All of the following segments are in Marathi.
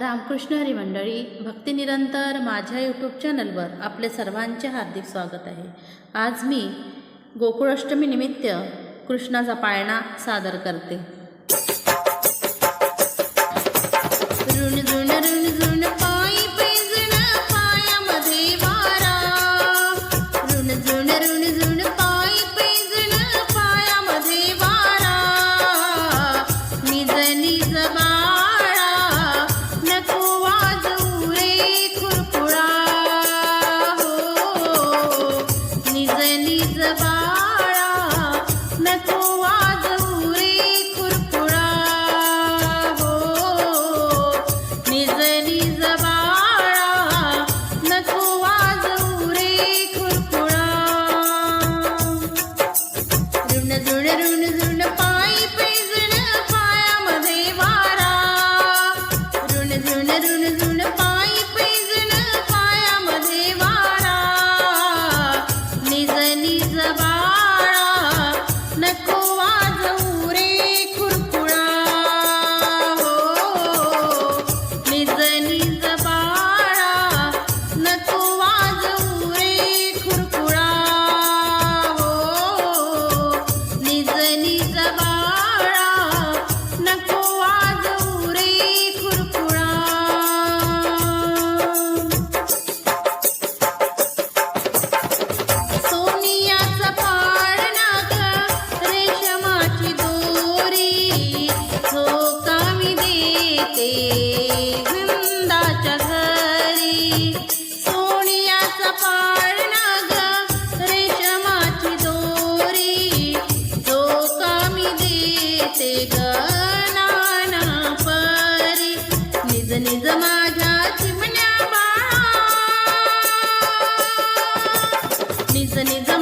रामकृष्ण हरी मंडळी भक्तिनिरंतर माझ्या यूट्यूब चॅनलवर आपले सर्वांचे हार्दिक स्वागत आहे. आज मी गोकुळाष्टमीनिमित्त कृष्णाचा पाळणा सादर करते. ಜಬಾ Sunny.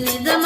నిజమా